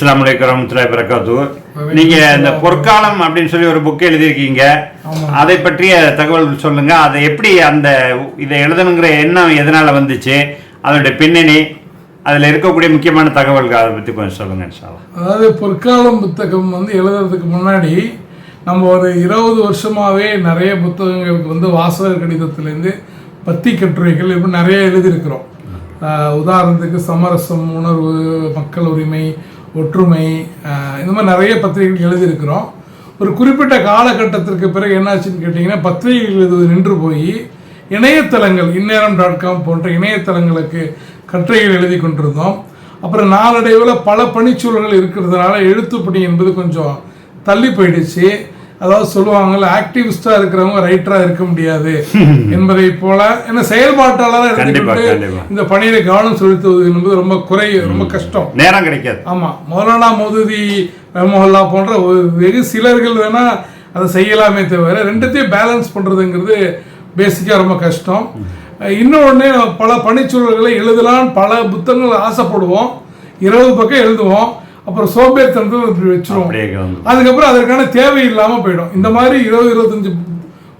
அஸ்லாம் வலைக்கம் வரகாத்து நீங்க இந்த பொற்காலம் அப்படின்னு சொல்லி ஒரு புக் எழுதியிருக்கீங்க. அதை பற்றிய தகவல் சொல்லுங்க. அதை எப்படி அந்த இதை எழுதணுங்கிற எண்ணம் எதனால வந்துச்சு? அதனுடைய பின்னணி. அதுல இருக்கக்கூடிய முக்கியமான தகவல்கள் அதை பத்தி கொஞ்சம் சொல்லுங்க அதாவது பொற்காலம் புத்தகம் வந்து எழுதுறதுக்கு முன்னாடி நம்ம ஒரு இருபது வருஷமாவே நிறைய புத்தகங்களுக்கு வந்து வாசகர் கடிதத்திலேருந்து பத்தி கட்டுரைகள் இப்படி நிறைய எழுதியிருக்கிறோம். உதாரணத்துக்கு சமரசம் உணர்வு மக்கள் உரிமை ஒற்றுமை இந்த மாதிரி நிறைய பத்திரிகைகள் எழுதியிருக்கிறோம். ஒரு குறிப்பிட்ட காலகட்டத்திற்கு பிறகு என்னாச்சுன்னு கேட்டிங்கன்னா பத்திரிகைகள் எழுதுவது நின்று போய் இணையதளங்கள் இந்நேரம் டாட் காம் போன்ற இணையதளங்களுக்கு கட்டுரைகள் எழுதி கொண்டிருந்தோம். அப்புறம் நாளடைவில் பல பணிச்சூழல்கள் இருக்கிறதுனால எழுத்துப்பணி என்பது கொஞ்சம் தள்ளி போயிடுச்சு. அதாவது சொல்லுவாங்கல்ல ஆக்டிவிஸ்டா இருக்கிறவங்க ரைட்டரா இருக்க முடியாது. என்பதை போல என்ன செயல்பாட்டாளராக கண்டிப்பா. இந்த பணியில கவனம் செலுத்துவது என்பது ரொம்ப குறை ரொம்ப கஷ்டம். நேரம் கிடைக்காது. ஆமா மௌலானா மௌதுதி ரஹ்மஹுல்லா போன்ற ஒரு வெகு சிலர்கள் வேணா அதை செய்யலாமே தவிர ரெண்டுத்தையும் பேலன்ஸ் பண்றதுங்கிறது பேசிக்கா ரொம்ப கஷ்டம். இன்னொன்று பல பணிச்சூழல்களை எழுதலாம் பல புத்தகங்கள் ஆசைப்படுவோம். இருபது பக்கம் எழுதுவோம். அப்புறம் சோம்பேறித்தனத்தை இப்படி வந்து அதுக்கப்புறம் அதற்கான தேவை இல்லாம போயிடும். இந்த மாதிரி இருபது இருபத்தஞ்சு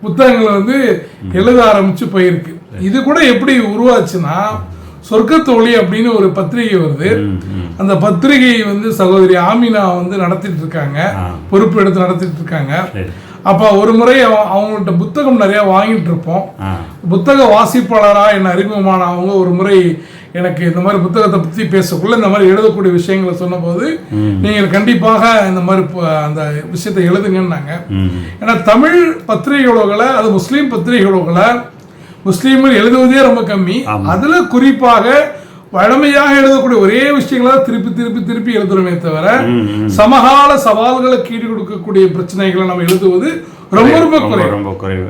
புத்தகங்கள் வந்து எழுத ஆரம்பிச்சு போயிருக்கு. இது கூட எப்படி உருவாச்சுன்னா சொர்க்கத்தோழி அப்படின்னு ஒரு பத்திரிகை வருது. அந்த பத்திரிகை வந்து சகோதரி ஆமினா வந்து நடத்திட்டு இருக்காங்க. பொறுப்பு எடுத்து நடத்திட்டு இருக்காங்க. அப்ப ஒரு முறை அவ- அவங்கள்ட்ட புத்தகம் நிறைய வாங்கிட்டு இருப்போம். புத்தக வாசிப்பாளரா என்ன அறிமுகமான அவங்க ஒரு முறை எனக்கு இந்த மாதிரி புத்தகத்தை பற்றி பேசக்குள்ள இந்த மாதிரி எழுதக்கூடிய விஷயங்களை சொன்னபோது நீங்கள் கண்டிப்பாக இந்த மாதிரி அந்த விஷயத்தை எழுதுங்கன்னாங்க. ஏன்னா தமிழ் பத்திரிகைகளோகளை அது முஸ்லீம் பத்திரிகைகளோகளை முஸ்லீம்கள் எழுதுவதே ரொம்ப கம்மி. அதுல குறிப்பாக வழமையாக எழுதக்கூடிய ஒரே விஷயங்களை திருப்பி திருப்பி திருப்பி எழுதுறோமே தவிர சமகால சவால்களுக்கு ஈடு கொடுக்கக்கூடிய பிரச்சனைகளை நம்ம எழுதுவது ரொம்ப ரொம்ப குறைவு. ரொம்ப குறைவு.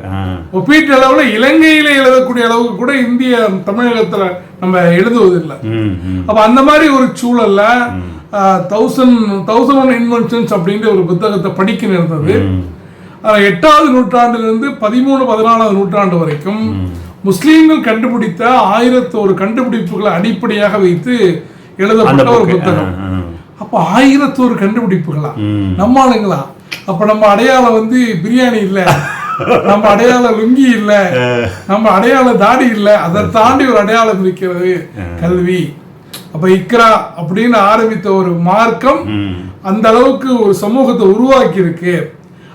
ஒப்பீட்டு அளவுல இலங்கையில எழுதக்கூடிய அளவுக்கு கூட இந்திய தமிழகத்துல நம்ம எழுதுவதில்லை. ம் ம் அப்ப அந்த மாதிரி ஒரு சூழல்ல தௌசண்ட் தௌசண்ட் ஒன் இன்வென்ஷன்ஸ் அப்படின்ற ஒரு புத்தகத்தை படிக்க நேர்ந்தது. அஹ், எட்டாவது நூற்றாண்டுல இருந்து பதிமூணு பதினாலாவது நூற்றாண்டு வரைக்கும் முஸ்லீம்கள் கண்டுபிடித்த ஆயிரத்தோரு கண்டுபிடிப்புகளை அடிப்படையாக வைத்து எழுதப்பட்ட ஒரு புத்தகம். அப்ப ஆயிரத்தோரு கண்டுபிடிப்புகளா? ம். நம்ம ஆளுங்களா? அப்ப நம்ம அடையாளம் வந்து பிரியாணி இல்ல. நம்ம அடையாள லுங்கி இல்ல. நம்ம அடையாள தாடி இல்ல. அதை தாண்டி ஒரு அடையாளம் இருக்கிறது கல்வி. அப்ப இக்ரா அப்படின்னு ஆரம்பித்த ஒரு மார்க்கம் அந்த அளவுக்கு ஒரு சமூகத்தை உருவாக்கி இருக்கு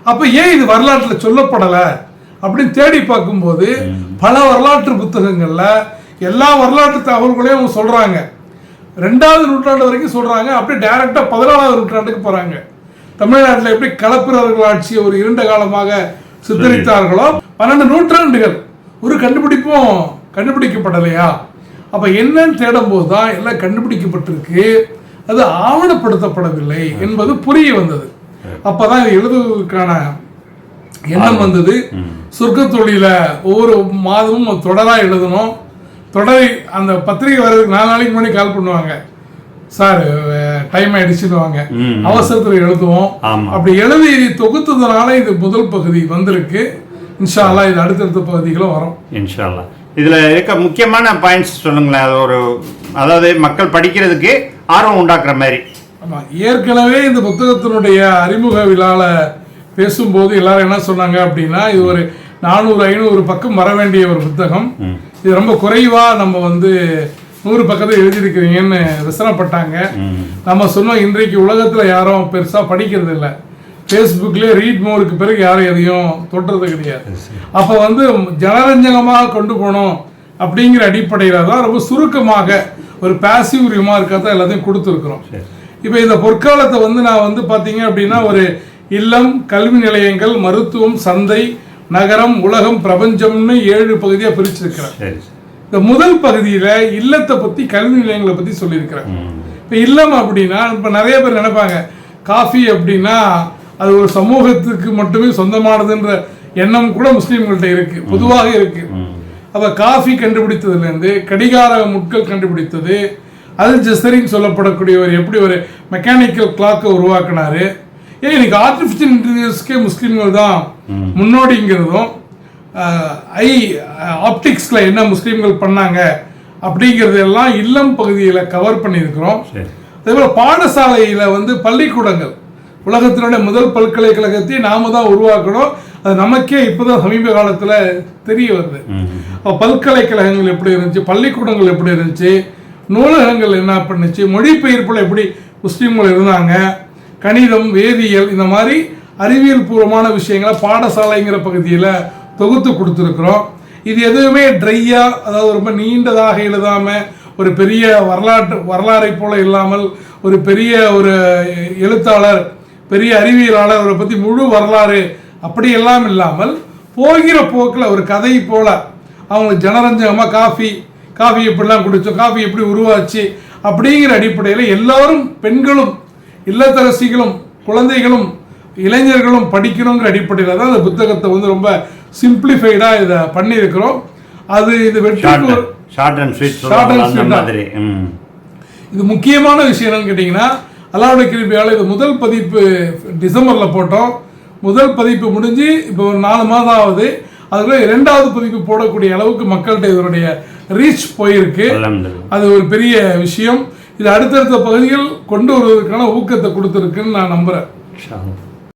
அப்ப ஏன் இது வரலாற்றுல சொல்லப்படல? அப்படின்னு தேடி பார்க்கும்போது பல வரலாற்று புத்தகங்களில் எல்லா வரலாற்று தகவல்களையும் அவங்க சொல்கிறாங்க ரெண்டாவது நூற்றாண்டு வரைக்கும் சொல்கிறாங்க அப்படியே டைரெக்டாக பதினாலாவது நூற்றாண்டுக்கு போகிறாங்க தமிழ்நாட்டில் எப்படி கலப்பிரர்கள் ஆட்சியை ஒரு இருண்ட காலமாக சித்தரித்தார்களோ பன்னெண்டு நூற்றாண்டுகள் ஒரு கண்டுபிடிப்பும் கண்டுபிடிக்கப்படலையா? அப்போ என்னன்னு தேடும் போது தான் எல்லாம் கண்டுபிடிக்கப்பட்டிருக்கு. அது ஆவணப்படுத்தப்படவில்லை என்பது புரிய வந்தது. அப்பதான் இது எழுதுவதற்கான எண்ணம் வந்தது. சொர்க்கத்தொழில ஒவ்வொரு மாதமும் அது தொடரா எழுதணும். தொடரை அந்த பத்திரிகை வர்றதுக்கு நாலு நாளைக்கு முன்னாடி கால் பண்ணுவாங்க. சார் டைம் ஆயிடுச்சுன்னுவாங்க. அவசரத்தில் எழுதுவோம். அப்படி எழுதி தொகுத்ததுனால இது முதல் பகுதி வந்திருக்கு. இன்ஷா அல்லாஹ் இது அடுத்தடுத்த பகுதிகளும் வரும். இன்ஷால்லா. இதுல இருக்க முக்கியமான பாயிண்ட்ஸ் சொல்லுங்களேன். அது ஒரு அதாவது மக்கள் படிக்கிறதுக்கு ஆர்வம் உண்டாக்குற மாதிரி. ஆமா. ஏற்கனவே இந்த புத்தகத்தினுடைய அறிமுக விழால பேசும்போது எல்லாரும் என்ன சொன்னாங்க அப்படின்னா இது ஒரு நானூறு ஐநூறு பக்கம் வர வேண்டிய ஒரு புத்தகம். இது ரொம்ப குறைவா நம்ம வந்து நூறு பக்கத்தை எழுதியிருக்கிறீங்கன்னு விசனப்பட்டாங்க. நம்ம சொன்னோம் இன்றைக்கு உலகத்துல யாரும் பெருசா படிக்கிறது இல்லை. ஃபேஸ்புக்லேயே ரீட் மோருக்கு பிறகு யாரும் எதையும் தொட்டுறது கிடையாது. அப்போ வந்து ஜனரஞ்சகமாக கொண்டு போகணும் அப்படிங்கிற அடிப்படையில் தான் ரொம்ப சுருக்கமாக ஒரு பாசிவ் ரிமார்க்காக தான் எல்லாத்தையும் கொடுத்துருக்குறோம். இப்போ இந்த பொற்காலத்தை வந்து நான் வந்து பார்த்தீங்க அப்படின்னா ஒரு இல்லம் கல்வி நிலையங்கள் மருத்துவம் சந்தை நகரம் உலகம் பிரபஞ்சம்னு ஏழு பகுதியாக பிரிச்சிருக்கிறேன் சரி இந்த முதல் பகுதியில் இல்லத்தை பற்றி கல்வி நிலையங்களை பற்றி சொல்லியிருக்கிறேன் இப்போ இல்லம் அப்படின்னா இப்போ நிறைய பேர் நினைப்பாங்க காஃபி அப்படின்னா அது ஒரு சமூகத்துக்கு மட்டுமே சொந்தமானதுன்ற எண்ணம் கூட முஸ்லீம்கள்ட்ட இருக்கு பொதுவாக இருக்கு. அப்ப காஃபி கண்டுபிடித்ததுலேருந்து கடிகார முட்கள் கண்டுபிடித்தது அல் ஜஸ்தரின்னு சொல்லப்படக்கூடியவர் எப்படி ஒரு மெக்கானிக்கல் கிளாக்கை உருவாக்குனாரு ஏன் இன்னைக்கு ஆர்டிஃபிஷியல் இன்டெலிஜென்ஸ்க்கே முஸ்லீம்கள் தான் முன்னோடிங்கிறதும் ஐ ஆப்டிக்ஸில் என்ன முஸ்லீம்கள் பண்ணாங்க அப்படிங்கிறது எல்லாம் இல்லம் பகுதியில் கவர் பண்ணியிருக்கிறோம். சரி. அதே போல பாடசாலையில வந்து பள்ளிக்கூடங்கள் உலகத்தினுடைய முதல் பல்கலைக்கழகத்தை நாம தான் உருவாக்கணும். அது நமக்கே இப்போதான் சமீப காலத்துல தெரிய வருது. பல்கலைக்கழகங்கள் எப்படி இருந்துச்சு பள்ளிக்கூடங்கள் எப்படி இருந்துச்சு நூலகங்கள் என்ன பண்ணுச்சு மொழிபெயர்ப்புல எப்படி முஸ்லீம்கள் இருந்தாங்க கணிதம் வேதியியல் இந்த மாதிரி அறிவியல் பூர்வமான விஷயங்களை பாடசாலைங்கிற பகுதியில் தொகுத்து கொடுத்துருக்குறோம். இது எதுவுமே ட்ரையாக அதாவது ரொம்ப நீண்டதாக எழுதாமல் ஒரு பெரிய வரலாற்று வரலாறை போல இல்லாமல் ஒரு பெரிய ஒரு எழுத்தாளர் பெரிய அறிவியலாளர் அவரை பற்றி முழு வரலாறு அப்படி எல்லாம் இல்லாமல் போகிற போக்கில் ஒரு கதை போல அவங்க ஜனரஞ்சகமாக காஃபி காஃபி எப்படிலாம் குடித்தோம் காஃபி எப்படி உருவாச்சு அப்படிங்கிற அடிப்படையில் எல்லாரும் பெண்களும் இல்லத்தரசிகளும் குழந்தைகளும் இளைஞர்களும் படிக்கணுங்கிற அடிப்படையில் தான் இந்த புத்தகத்தை வந்து ரொம்ப சிம்பிளிஃபைடாக இதை பண்ணியிருக்கிறோம். அது இது வெற்றி ஷார்ட் அண்ட் ஸ்வீட் அந்த. மாதிரி. இது முக்கியமான விஷயம் என்னன்னு கேட்டிங்கன்னா அல்லாவுடைய கிருபியால் இது முதல் பதிப்பு டிசம்பரில் போட்டோம். முதல் பதிப்பு முடிஞ்சு இப்போ ஒரு நாலு மாதம் ஆகுது. அதுக்குள்ள இரண்டாவது பதிப்பு போடக்கூடிய அளவுக்கு மக்கள்கிட்ட இதனுடைய ரீச் போயிருக்கு. அது ஒரு பெரிய விஷயம். இது அடுத்தடுத்த பகுதிகள் கொண்டு வருவதற்கான ஊக்கத்தை கொடுத்துருக்குன்னு நான் நம்புகிறேன்